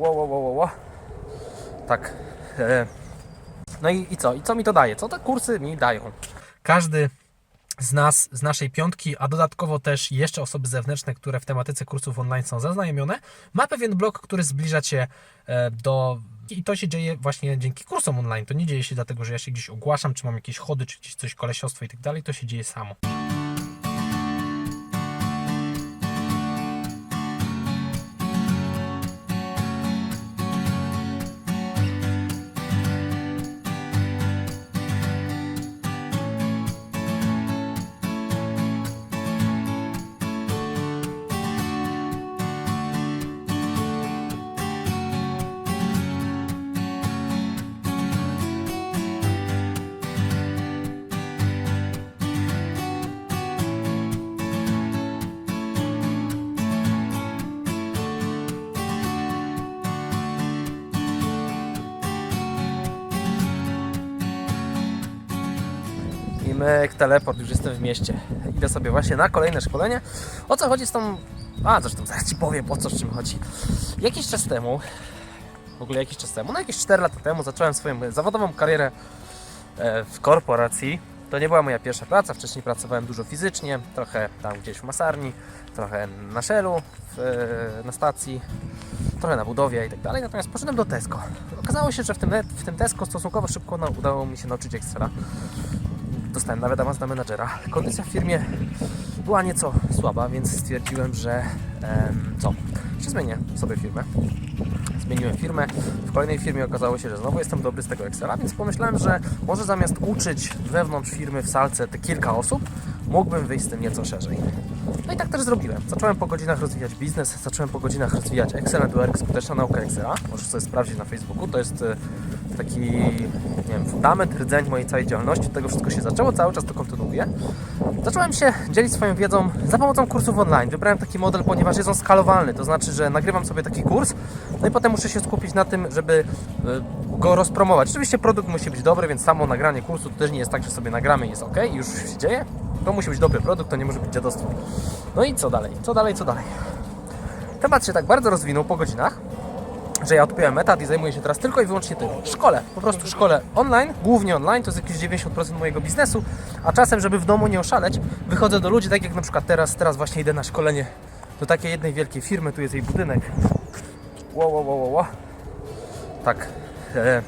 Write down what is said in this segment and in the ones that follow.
Ło, ło, ło, ło. Tak. E, No i, i co? I co mi to daje? Co te kursy mi dają? Każdy z nas, z naszej piątki, a dodatkowo też jeszcze osoby zewnętrzne, które w tematyce kursów online są zaznajomione, ma pewien blok, który zbliża Cię e, do. I to się dzieje właśnie dzięki kursom online. To nie dzieje się dlatego, że ja się gdzieś ogłaszam, czy mam jakieś chody, czy gdzieś coś kolesiostwo i tak dalej. To się dzieje samo. Myk, teleport, już jestem w mieście. Idę sobie właśnie na kolejne szkolenie. O co chodzi z tą... A, zresztą zaraz Ci powiem, o co z czym chodzi. Jakiś czas temu, w ogóle jakiś czas temu, no jakieś 4 lata temu zacząłem swoją zawodową karierę e, w korporacji. To nie była moja pierwsza praca, wcześniej pracowałem dużo fizycznie, trochę tam gdzieś w masarni, trochę na szelu, e, na stacji, trochę na budowie i tak dalej. Natomiast poszedłem do Tesco. Okazało się, że w tym, w tym Tesco stosunkowo szybko udało mi się nauczyć Excela dostałem nawet awans na menadżera. Kondycja w firmie była nieco słaba, więc stwierdziłem, że em, co, że zmienię sobie firmę. Zmieniłem firmę. W kolejnej firmie okazało się, że znowu jestem dobry z tego Excela, więc pomyślałem, że może zamiast uczyć wewnątrz firmy w salce te kilka osób, mógłbym wyjść z tym nieco szerzej. No i tak też zrobiłem. Zacząłem po godzinach rozwijać biznes, zacząłem po godzinach rozwijać Excel and Work, skuteczna nauka Excela. Możesz sobie sprawdzić na Facebooku. To jest e, taki, nie wiem, fundament, rdzeń mojej całej działalności. Od tego wszystko się zaczęło, cały czas to kontynuuję. Zacząłem się dzielić swoją wiedzą za pomocą kursów online. Wybrałem taki model, ponieważ jest on skalowalny, to znaczy, że nagrywam sobie taki kurs, no i potem muszę się skupić na tym, żeby e, go rozpromować. Oczywiście produkt musi być dobry, więc samo nagranie kursu to też nie jest tak, że sobie nagramy i jest ok, już się dzieje. To musi być dobry produkt, to nie może być dziadostwo. No i co dalej? Co dalej, co dalej? Temat się tak bardzo rozwinął po godzinach, że ja odpiąłem etat i zajmuję się teraz tylko i wyłącznie tym. Szkole, po prostu szkole online, głównie online, to jest jakieś 90% mojego biznesu, a czasem, żeby w domu nie oszaleć, wychodzę do ludzi, tak jak na przykład teraz, teraz właśnie idę na szkolenie do takiej jednej wielkiej firmy, tu jest jej budynek. Ło, ło, ło, ło. Tak. E,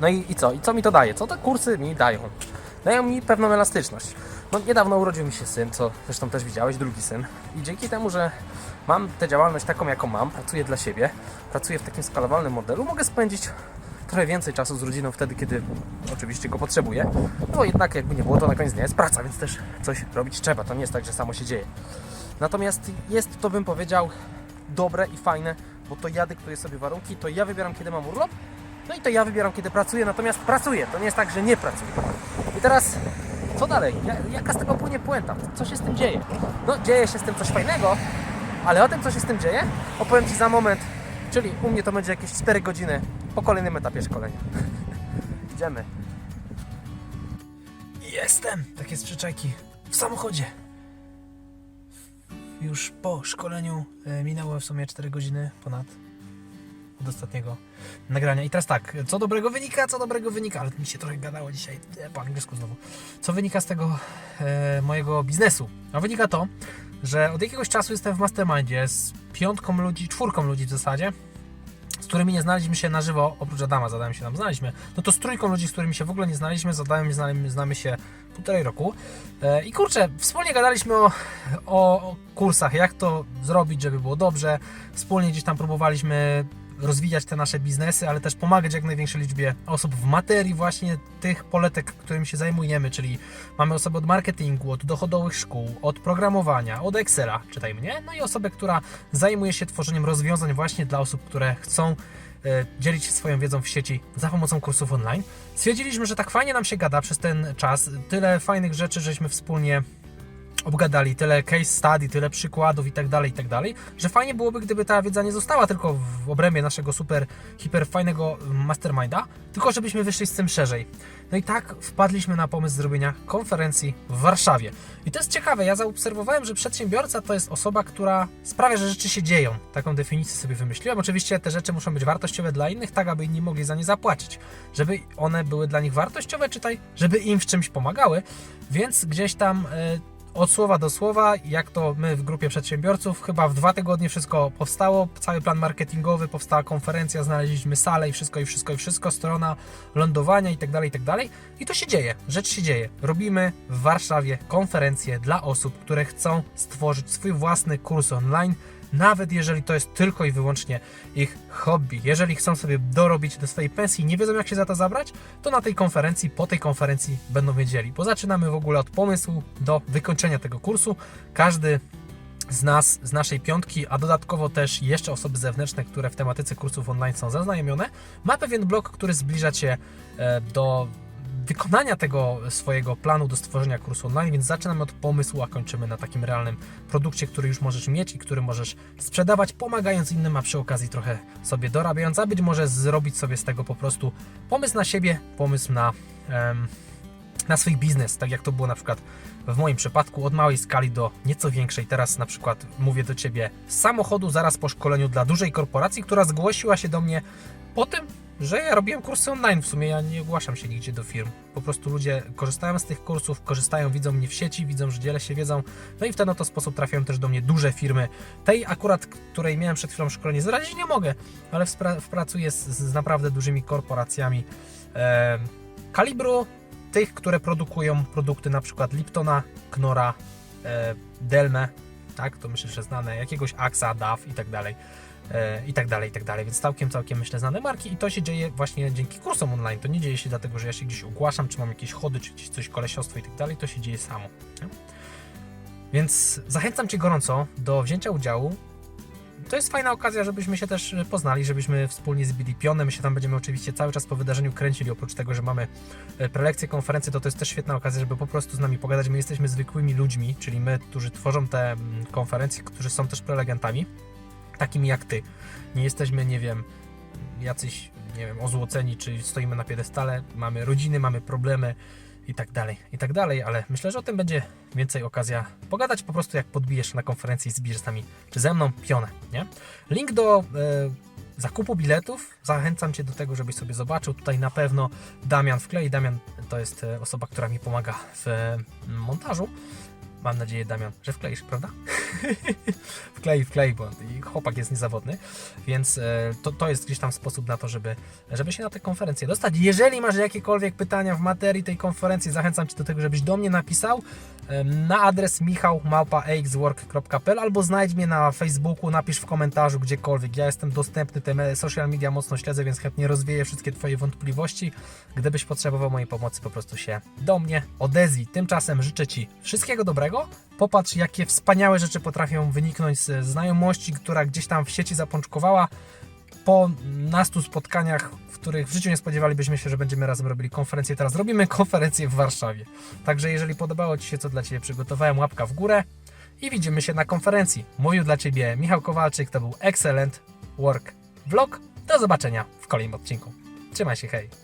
no i, i co? I co mi to daje? Co te kursy mi dają? Dają mi pewną elastyczność. No niedawno urodził mi się syn, co zresztą też widziałeś, drugi syn. I dzięki temu, że mam tę działalność taką, jaką mam, pracuję dla siebie, pracuję w takim skalowalnym modelu, mogę spędzić trochę więcej czasu z rodziną wtedy, kiedy oczywiście go potrzebuję. No jednak jakby nie było, to na koniec dnia jest praca, więc też coś robić trzeba. To nie jest tak, że samo się dzieje. Natomiast jest to, bym powiedział, dobre i fajne, bo to ja dyktuję sobie warunki, to ja wybieram, kiedy mam urlop, no i to ja wybieram, kiedy pracuję, natomiast pracuję. To nie jest tak, że nie pracuję. I teraz, co dalej? Ja- Jaka z tego płynie puenta? Co się z tym dzieje? No, dzieje się z tym coś fajnego, ale o tym, co się z tym dzieje, opowiem Ci za moment. Czyli u mnie to będzie jakieś 4 godziny po kolejnym etapie szkolenia. Idziemy. Jestem! Takie z przyczajki. W samochodzie. Już po szkoleniu e, minęło w sumie 4 godziny ponad od ostatniego nagrania. I teraz tak, co dobrego wynika, co dobrego wynika, ale mi się trochę gadało dzisiaj e, po angielsku znowu. Co wynika z tego e, mojego biznesu? A wynika to, że od jakiegoś czasu jestem w mastermindzie z piątką ludzi, czwórką ludzi w zasadzie, z którymi nie znaliśmy się na żywo, oprócz Adama z Adamem się tam znaliśmy, no to z trójką ludzi, z którymi się w ogóle nie znaliśmy, z Adamem znamy, znamy się półtorej roku. E, I kurczę, wspólnie gadaliśmy o, o, o kursach, jak to zrobić, żeby było dobrze. Wspólnie gdzieś tam próbowaliśmy rozwijać te nasze biznesy, ale też pomagać jak największej liczbie osób w materii właśnie tych poletek, którymi się zajmujemy, czyli mamy osoby od marketingu, od dochodowych szkół, od programowania, od Excela, czytaj mnie, no i osobę, która zajmuje się tworzeniem rozwiązań właśnie dla osób, które chcą e, dzielić się swoją wiedzą w sieci za pomocą kursów online. Stwierdziliśmy, że tak fajnie nam się gada przez ten czas, tyle fajnych rzeczy żeśmy wspólnie obgadali, tyle case study, tyle przykładów i tak dalej, i tak dalej, że fajnie byłoby, gdyby ta wiedza nie została tylko w obrębie naszego super, hiper fajnego masterminda, tylko żebyśmy wyszli z tym szerzej. No i tak wpadliśmy na pomysł zrobienia konferencji w Warszawie. I to jest ciekawe, ja zaobserwowałem, że przedsiębiorca to jest osoba, która sprawia, że rzeczy się dzieją. Taką definicję sobie wymyśliłem. Oczywiście te rzeczy muszą być wartościowe dla innych, tak aby inni mogli za nie zapłacić. Żeby one były dla nich wartościowe, czytaj, żeby im w czymś pomagały. Więc gdzieś tam e, od słowa do słowa, jak to my w grupie przedsiębiorców, chyba w dwa tygodnie wszystko powstało, cały plan marketingowy, powstała konferencja, znaleźliśmy salę i wszystko, i wszystko, i wszystko, strona lądowania i tak dalej, i tak dalej. I to się dzieje, rzecz się dzieje. Robimy w Warszawie konferencję dla osób, które chcą stworzyć swój własny kurs online, nawet jeżeli to jest tylko i wyłącznie ich hobby. Jeżeli chcą sobie dorobić do swojej pensji, nie wiedzą jak się za to zabrać, to na tej konferencji, po tej konferencji będą wiedzieli. Bo zaczynamy w ogóle od pomysłu do wykończenia tego kursu. Każdy z nas, z naszej piątki, a dodatkowo też jeszcze osoby zewnętrzne, które w tematyce kursów online są zaznajomione, ma pewien blok, który zbliża Cię e, do wykonania tego swojego planu do stworzenia kursu online, więc zaczynamy od pomysłu, a kończymy na takim realnym produkcie, który już możesz mieć i który możesz sprzedawać, pomagając innym, a przy okazji trochę sobie dorabiając, a być może zrobić sobie z tego po prostu pomysł na siebie, pomysł na, na swój biznes, tak jak to było na przykład w moim przypadku od małej skali do nieco większej. Teraz na przykład mówię do Ciebie z samochodu zaraz po szkoleniu dla dużej korporacji, która zgłosiła się do mnie po tym, że ja robiłem kursy online. W sumie ja nie ogłaszam się nigdzie do firm. Po prostu ludzie korzystają z tych kursów, korzystają, widzą mnie w sieci, widzą, że dzielę się wiedzą. No i w ten oto sposób trafiają też do mnie duże firmy. Tej akurat, której miałem przed chwilą szkolenie, zrazić nie mogę, ale wspra- pracuję z, z naprawdę dużymi korporacjami e, kalibru tych, które produkują produkty na przykład Liptona, Knora, e, Delme, tak, to myślę, że znane, jakiegoś Axa, DAF i tak dalej, e, i tak dalej, i tak dalej, więc całkiem, całkiem myślę znane marki i to się dzieje właśnie dzięki kursom online, to nie dzieje się dlatego, że ja się gdzieś ogłaszam, czy mam jakieś chody, czy gdzieś coś kolesiostwo i tak dalej, to się dzieje samo, nie? Więc zachęcam Cię gorąco do wzięcia udziału, to jest fajna okazja, żebyśmy się też poznali, żebyśmy wspólnie zbili pionę. My się tam będziemy oczywiście cały czas po wydarzeniu kręcili. Oprócz tego, że mamy e, prelekcje, konferencje, to to jest też świetna okazja, żeby po prostu z nami pogadać. My jesteśmy zwykłymi ludźmi, czyli my, którzy tworzą te mm, konferencje, którzy są też prelegentami, takimi jak Ty. Nie jesteśmy, nie wiem, jacyś, nie wiem, ozłoceni, czy stoimy na piedestale. Mamy rodziny, mamy problemy i tak dalej, i tak dalej, ale myślę, że o tym będzie więcej okazja pogadać po prostu jak podbijesz na konferencji z nami, czy ze mną pionę, nie? Link do e, zakupu biletów, zachęcam Cię do tego, żebyś sobie zobaczył, tutaj na pewno Damian wklei, Damian to jest e, osoba, która mi pomaga w e, montażu, mam nadzieję Damian, że wkleisz, prawda? wklei, wklei, bo chłopak jest niezawodny, więc e, to, to jest gdzieś tam sposób na to, żeby, żeby się na tę konferencję dostać. Jeżeli masz jakiekolwiek pytania w materii tej konferencji, zachęcam Cię do tego, żebyś do mnie napisał na adres michałmałpa.axwork.pl albo znajdź mnie na Facebooku, napisz w komentarzu gdziekolwiek. Ja jestem dostępny, te social media mocno śledzę, więc chętnie rozwieję wszystkie Twoje wątpliwości. Gdybyś potrzebował mojej pomocy, po prostu się do mnie odezwij. Tymczasem życzę Ci wszystkiego dobrego. Popatrz, jakie wspaniałe rzeczy potrafią wyniknąć z znajomości, która gdzieś tam w sieci zapączkowała po nastu spotkaniach, w których w życiu nie spodziewalibyśmy się, że będziemy razem robili konferencję. Teraz robimy konferencję w Warszawie. Także jeżeli podobało Ci się, co dla Ciebie przygotowałem, łapka w górę i widzimy się na konferencji. Mówił dla Ciebie Michał Kowalczyk, to był Excellent Work Vlog. Do zobaczenia w kolejnym odcinku. Trzymaj się, hej!